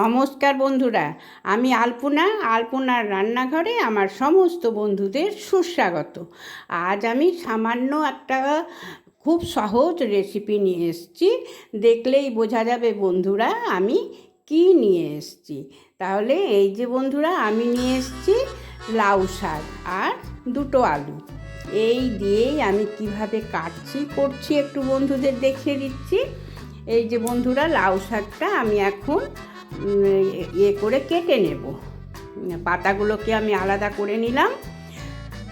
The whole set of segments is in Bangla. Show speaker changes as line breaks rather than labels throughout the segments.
নমস্কার বন্ধুরা, আমি আলপনা। আলপনার রান্নাঘরে আমার সমস্ত বন্ধুদের সুস্বাগত। আজ আমি সামান্য একটা খুব সহজ রেসিপি নিয়ে এসেছি। দেখলেই বোঝা যাবে বন্ধুরা, আমি কি নিয়ে এসছি। তাহলে এই যে বন্ধুরা, আমি নিয়ে এসেছি লাউ শাক আর দুটো আলু। এই দিয়েই আমি কীভাবে কাটছি, করছি একটু বন্ধুদের দেখিয়ে দিচ্ছি। এই যে বন্ধুরা, লাউ শাকটা আমি এখন ইয়ে করে কেটে নেব। পাতাগুলোকে আমি আলাদা করে নিলাম।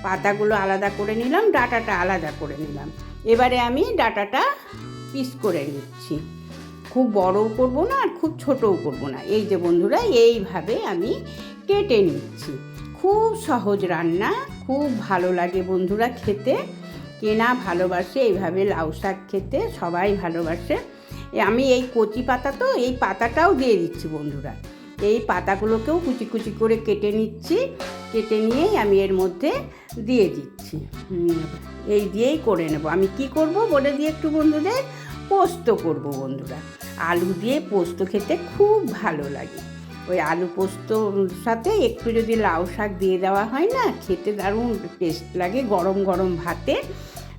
পাতাগুলো আলাদা করে নিলাম, ডাটাটা আলাদা করে নিলাম। এবারে আমি ডাটাটা পিস করে নিচ্ছি। খুব বড়ও করব না আর খুব ছোটও করব না। এই যে বন্ধুরা, এইভাবে আমি কেটে নিচ্ছি। খুব সহজ রান্না, খুব ভালো লাগে বন্ধুরা খেতে। কেনা ভালোবাসে, এইভাবে লাউ শাক খেতে সবাই ভালোবাসে। আমি এই কচি পাতা তো, এই পাতাটাও দিয়ে দিচ্ছি বন্ধুরা। এই পাতাগুলোকেও কুচি কুচি করে কেটে নিচ্ছি, কেটে নিয়েই আমি এর মধ্যে দিয়ে দিচ্ছি। এই দিয়েই করে নেব। আমি কি করব বলে দিয়ে একটু বন্ধুদের? পোস্ত করব বন্ধুরা। আলু দিয়ে পোস্ত খেতে খুব ভালো লাগে। ওই আলু পোস্তর সাথে একটু যদি লাউ শাক দিয়ে দেওয়া হয় না, খেতে দারুণ টেস্ট লাগে গরম গরম ভাতে।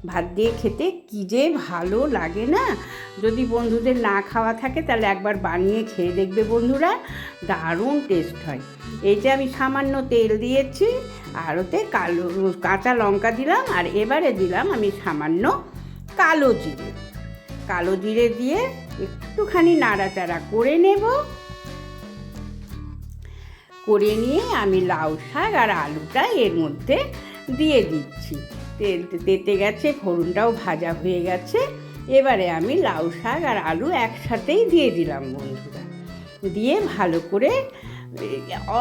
ভাত দিয়ে খেতে কী যে ভালো লাগে না? যদি বন্ধুদের না খাওয়া থাকে তাহলে একবার বানিয়ে খেয়ে দেখবে বন্ধুরা, দারুণ টেস্ট হয়। এই যে আমি সামান্য তেল দিয়েছি, আর ওতে কালো, কাঁচা লঙ্কা দিলাম, আর এবারে দিলাম আমি সামান্য কালো জিরে। কালো জিরে দিয়ে একটুখানি নাড়াচাড়া করে নেব। করে নিয়ে আমি লাউ শাক আর আলুটা এর মধ্যে দিয়ে দিচ্ছি। তেল তেতে গেছে, ফোড়নটাও ভাজা হয়ে গেছে। এবারে আমি লাউ শাক আর আলু একসাথেই দিয়ে দিলাম বন্ধুরা। দিয়ে ভালো করে,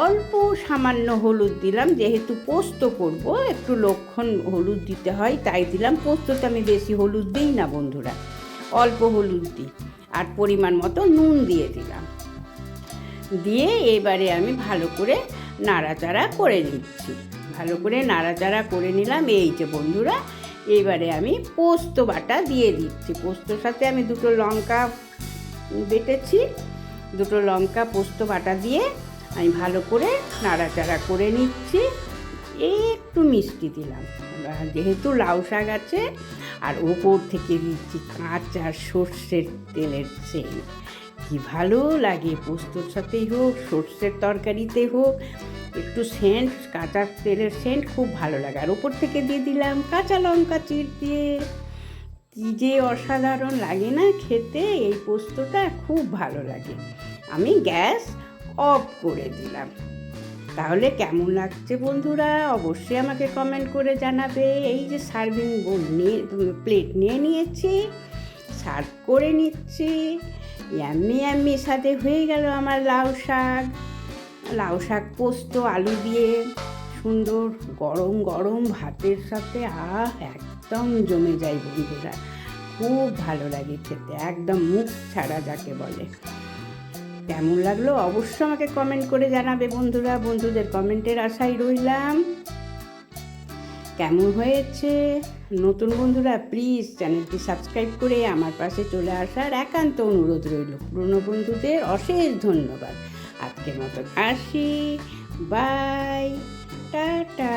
অল্প সামান্য হলুদ দিলাম, যেহেতু পোস্ত করব, একটু লক্ষণ হলুদ দিতে হয়, তাই দিলাম। পোস্ততে আমি বেশি হলুদ দিই না বন্ধুরা, অল্প হলুদ দিই। আর পরিমাণ মতো নুন দিয়ে দিলাম। দিয়ে এবারে আমি ভালো করে নাড়াচাড়া করে নিচ্ছি। ভালো করে নাড়াচাড়া করে নিলাম। এই যে বন্ধুরা, এবারে আমি পোস্ত বাটা দিয়ে দিচ্ছি। পোস্তর সাথে আমি দুটো লঙ্কা বেটেছি। দুটো লঙ্কা পোস্ত বাটা দিয়ে আমি ভালো করে নাড়াচাড়া করে নিচ্ছি। একটু মিষ্টি দিলাম। যেহেতু লাউ শাক আছে, আর ওপর থেকে দিচ্ছি কাঁচা সর্ষের তেলের সেন্ট কি ভালো লাগে? পোস্তর সাথেই হোক, সর্ষের তরকারিতে হোক, একটু সেন্ট, কাঁচা তেলের সেন্ট খুব ভালো লাগে। আর ওপর থেকে দিয়ে দিলাম কাঁচা লঙ্কা চির দিয়ে কী যে অসাধারণ লাগে না খেতে, এই পোস্তটা খুব ভালো লাগে। আমি গ্যাস অফ করে দিলাম। তাহলে কেমন লাগছে বন্ধুরা? অবশ্যই আমাকে কমেন্ট করে জানাবে। এই যে সার্ভিং বোল নিয়ে প্লেট নিয়ে নিয়েছি, সার্ভ করে নিচ্ছি। ইয়াম্মি ইয়াম্মি সাথে হয়ে গেল আমার লাউ শাক। লাউ শাক, পোস্ত, আলু দিয়ে সুন্দর গরম গরম ভাতের সাথে, আহ, একদম জমে যায় বন্ধুরা। খুব ভালো লাগে খেতে, একদম মুখ ছাড়া যাকে বলে। কেমন লাগল অবশ্য আমাকে কমেন্ট করে জানাবে বন্ধুরা। বন্ধুদের কমেন্টের আশায় রইলাম। কেমন হয়েছে? নতুন বন্ধুরা প্লিজ চ্যানেলটি সাবস্ক্রাইব করে আমার পাশে চলে আসার একান্ত অনুরোধ রইল। পুরনো বন্ধুদের অশেষ ধন্যবাদ। আজকের মতো আসি। By tata